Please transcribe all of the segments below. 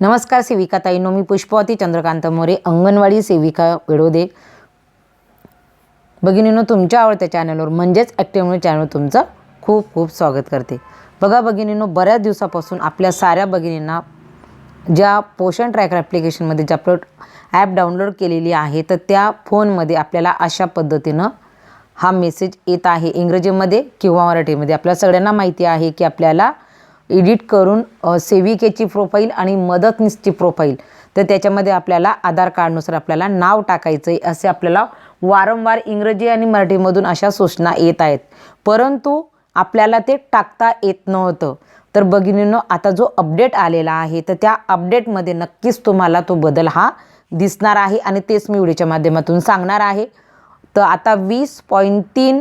नमस्कार सेविका ताईनो मी पुष्पवती चंद्रकांत मोरे अंगणवाडी सेविका विडोदे भगिनीनो तुमच्या आवडत्या चॅनलवर म्हणजेच ॲक्टिव्ह चॅनल तुमचं खूप खूप स्वागत करते. बघा भगिनीनो बऱ्याच दिवसापासून आपल्या साऱ्या भगिनींना ज्या पोषण ट्रॅकर ॲप्लिकेशनमध्ये ज्या आपलं ॲप डाउनलोड केलेली आहे तर त्या फोनमध्ये आपल्याला अशा पद्धतीनं हा मेसेज येत आहे. इंग्रजीमध्ये किंवा मराठीमध्ये. आपल्या सगळ्यांना माहिती आहे की आपल्याला एडिट करून सेविकेची प्रोफाईल आणि मदतनीसची प्रोफाईल. तर त्याच्यामध्ये आपल्याला आधार कार्डनुसार आपल्याला नाव टाकायचं आहे असे आपल्याला वारंवार इंग्रजी आणि मराठीमधून अशा सूचना येत आहेत. परंतु आपल्याला ते टाकता येत नव्हतं. तर भगिनीनं आता जो अपडेट आलेला आहे तर त्या अपडेटमध्ये नक्कीच तुम्हाला तो बदल हा दिसणार आहे आणि तेच मी व्हिडिओच्या माध्यमातून सांगणार आहे. तर आता वीस पॉईंट तीन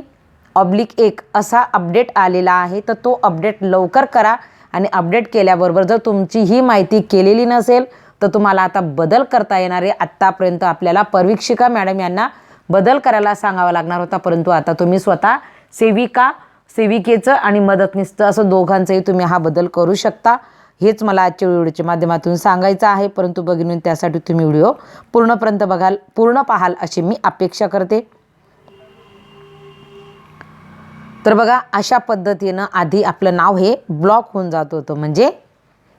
ऑब्लिक एक असा अपडेट आलेला आहे तर तो अपडेट लवकर करा. आणि अपडेट केल्याबरोबर जर तुमची ही माहिती केलेली नसेल तर तुम्हाला आता बदल करता येणार आहे. आत्तापर्यंत आपल्याला परवीक्षिका मॅडम यांना बदल करायला सांगावा लागणार होता परंतु आता तुम्ही स्वतः सेविका सेविकेचं आणि मदतनीसचं असं दोघांचंही तुम्ही हा बदल करू शकता. हेच मला आजच्या व्हिडिओच्या माध्यमातून सांगायचं आहे. परंतु बघिनून त्यासाठी तुम्ही व्हिडिओ पूर्णपर्यंत बघाल पूर्ण पाहाल अशी मी अपेक्षा करते. तर बघा अशा पद्धतीनं आधी आपलं नाव हे ब्लॉक होऊन जात होतं. म्हणजे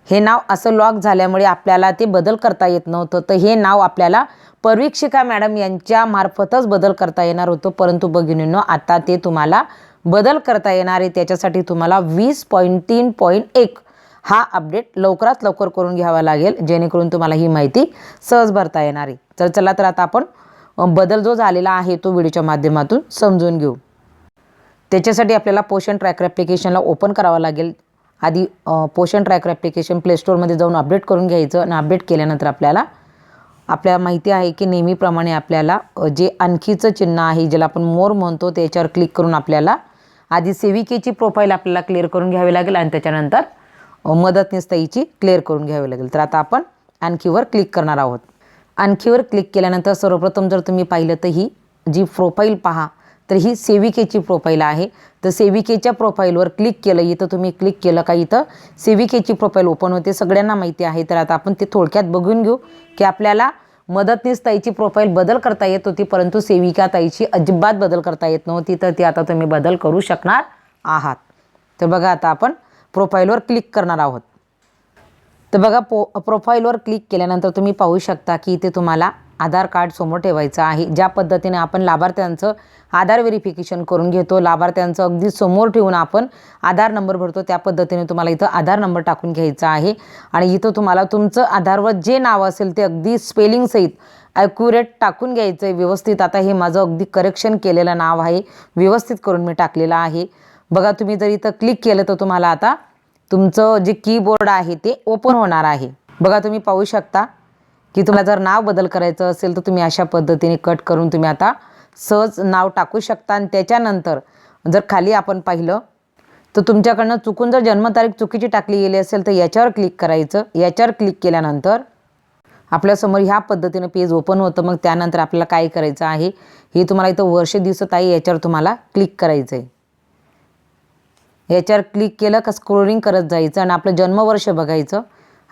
हे नाव असं लॉक झाल्यामुळे आपल्याला ते बदल करता येत नव्हतं. तर हे नाव आपल्याला परीक्षिका मॅडम यांच्या मार्फतच बदल करता येणार होतं. परंतु भगिनींनो आता ते तुम्हाला बदल करता येणार आहे. त्याच्यासाठी तुम्हाला वीस पॉईंट तीन पॉईंट एक हा अपडेट लवकरात लवकर करून घ्यावा लागेल. जेणेकरून तुम्हाला ही माहिती सहज भरता येणार आहे. तर चला तर आता आपण बदल जो झालेला आहे तो व्हिडिओच्या माध्यमातून समजून घेऊ. त्याच्यासाठी आपल्याला पोषण ट्रॅकर ॲप्लिकेशनला ओपन करावं लागेल. आधी पोषण ट्रॅकर ॲप्लिकेशन प्लेस्टोरमध्ये जाऊन अपडेट करून घ्यायचं आणि अपडेट केल्यानंतर आपल्याला आपल्याला माहिती आहे की नेहमीप्रमाणे आपल्याला जे आणखीचं चिन्ह आहे ज्याला आपण मोर म्हणतो त्याच्यावर क्लिक करून आपल्याला आधी सेविकेची प्रोफाईल आपल्याला क्लिअर करून घ्यावी लागेल आणि त्याच्यानंतर मदतनीसताईची क्लिअर करून घ्यावी लागेल. तर आता आपण आणखीवर क्लिक करणार आहोत. आणखीवर क्लिक केल्यानंतर सर्वप्रथम जर तुम्ही पाहिलं तर ही जी प्रोफाईल पहा तर ही सेविकेची प्रोफाईल आहे. तर सेविकेच्या प्रोफाईलवर क्लिक केलं इथं तुम्ही क्लिक केलं का इथं? सेविकेची प्रोफाईल ओपन होते सगळ्यांना माहिती आहे. तर आता आपण ते थोडक्यात बघून घेऊ की आपल्याला मदतनीस ताईची प्रोफाईल बदल करता येत होती परंतु सेविका ताईची अजिबात बदल करता येत नव्हती. तर ती आता तुम्ही बदल करू शकणार आहात. तर बघा आता आपण प्रोफाईलवर क्लिक करणार आहोत. तर बघा पो प्रोफाईलवर क्लिक केल्यानंतर तुम्ही पाहू शकता की इथे तुम्हाला आधार कार्ड समोर ठेवायचं आहे. ज्या पद्धतीने आपण लाभार्थ्यांचं आधार व्हेरिफिकेशन करून घेतो लाभार्थ्यांचं अगदी समोर ठेवून आपण आधार नंबर भरतो त्या पद्धतीने तुम्हाला इथं आधार नंबर टाकून घ्यायचा आहे. आणि इथं तुम्हाला तुमचं आधारवर जे नाव असेल ते अगदी स्पेलिंगसहित ॲक्युरेट टाकून घ्यायचं आहे व्यवस्थित आता हे माझं अगदी करेक्शन केलेलं नाव आहे. व्यवस्थित करून मी टाकलेलं आहे. बघा तुम्ही जर इथं क्लिक केलं तर तुम्हाला आता तुमचं जे कीबोर्ड आहे ते ओपन होणार आहे. बघा तुम्ही पाहू शकता. की तुम्हाला जर नाव बदल करायचं असेल तर तुम्ही अशा पद्धतीने कट करून तुम्ही आता सहज नाव टाकू शकता. आणि त्याच्यानंतर जर खाली आपण पाहिलं तर तुमच्याकडनं चुकून जर जन्मतारीख चुकीची टाकली गेली असेल तर याच्यावर क्लिक करायचं. याच्यावर क्लिक केल्यानंतर आपल्यासमोर ह्या पद्धतीनं पेज ओपन होतं. मग त्यानंतर आपल्याला काय करायचं आहे? हे तुम्हाला इथं वर्ष दिसत आहे. याच्यावर तुम्हाला क्लिक करायचं आहे. याच्यावर क्लिक केलं का स्क्रोलिंग करत जायचं. आणि आपलं जन्मवर्ष बघायचं.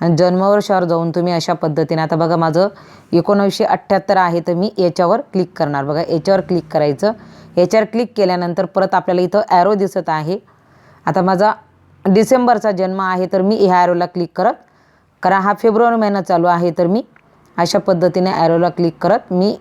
आणि जन्मवर्षावर जाऊन तुम्ही अशा पद्धतीने आता बघा माझं एकोणीसशे अठ्ठ्याहत्तर आहे तर मी याच्यावर क्लिक करणार. बघा याच्यावर क्लिक करायचं. याच्यावर क्लिक केल्यानंतर परत आपल्याला इथं ॲरो दिसत आहे. आता माझा डिसेंबरचा जन्म आहे तर मी ह्या ॲरोला क्लिक करत कारण हा फेब्रुवारी महिना चालू आहे तर मी अशा पद्धतीने ॲरोला क्लिक करत मी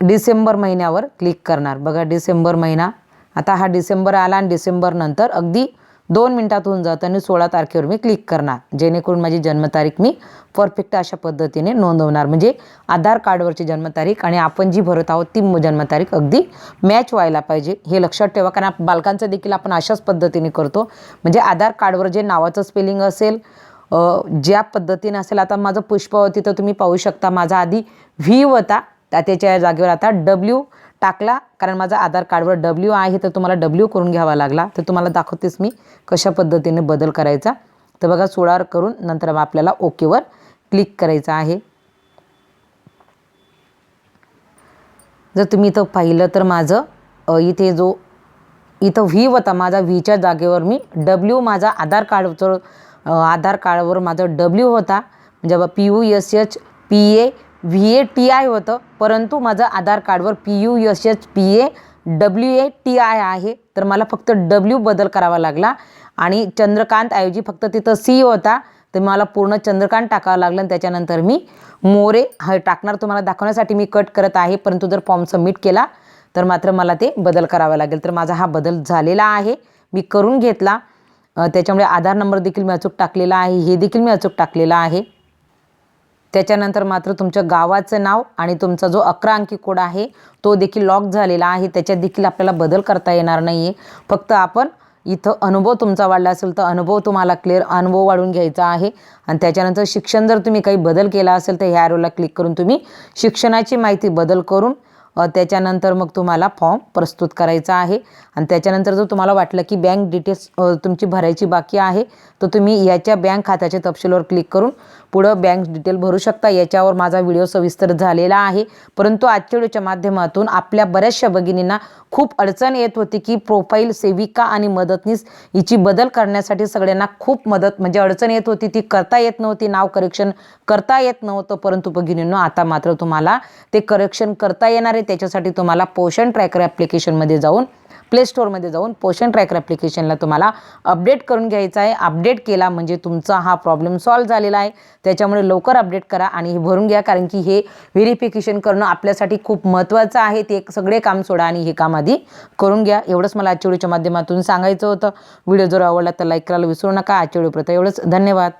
डिसेंबर महिन्यावर क्लिक करणार. बघा डिसेंबर महिना. आता हा डिसेंबर आला आणि डिसेंबरनंतर अगदी दोन मिनटात होऊन जातं आणि सोळा तारखेवर मी क्लिक करणार. जेणेकरून माझी जन्मतारीख मी परफेक्ट अशा पद्धतीने नोंदवणार. म्हणजे आधार कार्डवरची जन्मतारीख आणि आपण जी भरत आहोत ती जन्मतारीख अगदी मॅच व्हायला पाहिजे. हे लक्षात ठेवा कारण बालकांचं देखील आपण अशाच पद्धतीने करतो. म्हणजे आधार कार्डवर जे नावाचं स्पेलिंग असेल ज्या पद्धतीने असेल आता माझं पुष्पावती तर तुम्ही पाहू शकता. माझा आधी व्ही होता त्या त्याच्या जागेवर आता डब्ल्यू टाकला कारण माझा आधार कार्डवर डब्ल्यू आहे तर तुम्हाला डब्ल्यू करून घ्यावा लागला. तर तुम्हाला दाखवतेच मी कशा पद्धतीने बदल करायचा. तर बघा सोळावर करून नंतर मग आपल्याला ओकेवर क्लिक करायचं आहे. जर तुम्ही इथं पाहिलं तर माझं इथे जो इथं व्ही होता माझा व्हीच्या जागेवर मी डब्ल्यू माझा आधार कार्डचं आधार कार्डवर माझं डब्ल्यू होता. म्हणजे P U S H P A V A T I होतं परंतु माझं आधार कार्डवर P U S H P A W A T I आहे. तर मला फक्त डब्ल्यू बदल करावा लागला आणि चंद्रकांत ऐवजी फक्त तिथं सी होता. तर मला पूर्ण चंद्रकांत टाकावं लागलं आणि त्याच्यानंतर मी मोरे हे टाकणार तुम्हाला दाखवण्यासाठी मी कट करत आहे. परंतु जर फॉर्म सबमिट केला तर मात्र मला ते बदल करावा लागेल. तर माझा हा बदल झालेला आहे. मी करून घेतला. त्याच्यामुळे आधार नंबर देखील मी अचूक टाकलेला आहे. हे देखील मी अचूक टाकलेला आहे. त्याच्यानंतर मात्र तुमच्या गावाचं नाव आणि तुमचा जो अकरा अंकी कोड आहे तो देखील लॉक झालेला आहे. त्याच्यात देखील आपल्याला बदल करता येणार नाही आहे फक्त आपण इथं अनुभव तुमचा वाढला असेल तर अनुभव तुम्हाला क्लिअर अनुभव वाढून घ्यायचा आहे. आणि त्याच्यानंतर शिक्षण जर तुम्ही काही बदल केला असेल तर ह्या ॲरोला क्लिक करून तुम्ही शिक्षणाची माहिती बदल करून त्याच्यानंतर मग तुम्हाला फॉर्म प्रस्तुत करायचा आहे. आणि त्याच्यानंतर जर तुम्हाला वाटलं की बँक डिटेल्स तुमची भरायची बाकी आहे तर तुम्ही याच्या बँक खात्याच्या तपशीलवर क्लिक करून पुढं बँक डिटेल भरू शकता. याच्यावर माझा व्हिडिओ सविस्तर झालेला आहे. परंतु आजच्या व्हिडिओच्या माध्यमातून आपल्या बऱ्याचशा भगिनींना खूप अडचण येत होती की प्रोफाईल सेविका आणि मदतनीस हिची बदल करण्यासाठी सगळ्यांना खूप मदत म्हणजे अडचण येत होती. ती करता येत नव्हती. नाव करेक्शन करता येत नव्हतं. परंतु भगिनींनो आता मात्र तुम्हाला ते करेक्शन करता येणार आहे. त्याच्यासाठी तुम्हाला पोषण ट्रॅकर ॲप्लिकेशनमध्ये जाऊन प्ले स्टोअरमध्ये जाऊन पोषण ट्रॅकर ॲप्लिकेशनला तुम्हाला अपडेट करून घ्यायचा आहे. अपडेट केला म्हणजे तुमचा हा प्रॉब्लेम सॉल्व्ह झालेला आहे. त्याच्यामुळे लवकर अपडेट करा आणि हे भरून घ्या कारण की हे व्हेरिफिकेशन करणं आपल्यासाठी खूप महत्त्वाचं आहे. ते एक सगळे काम सोडा आणि हे काम आधी करून घ्या. एवढंच मला आजच्या व्हिडिओच्या माध्यमातून सांगायचं होतं. व्हिडिओ जर आवडला तर लाईक करायला विसरू नका. आजच्या व्हिडिओ प्रथा एवढंच. धन्यवाद.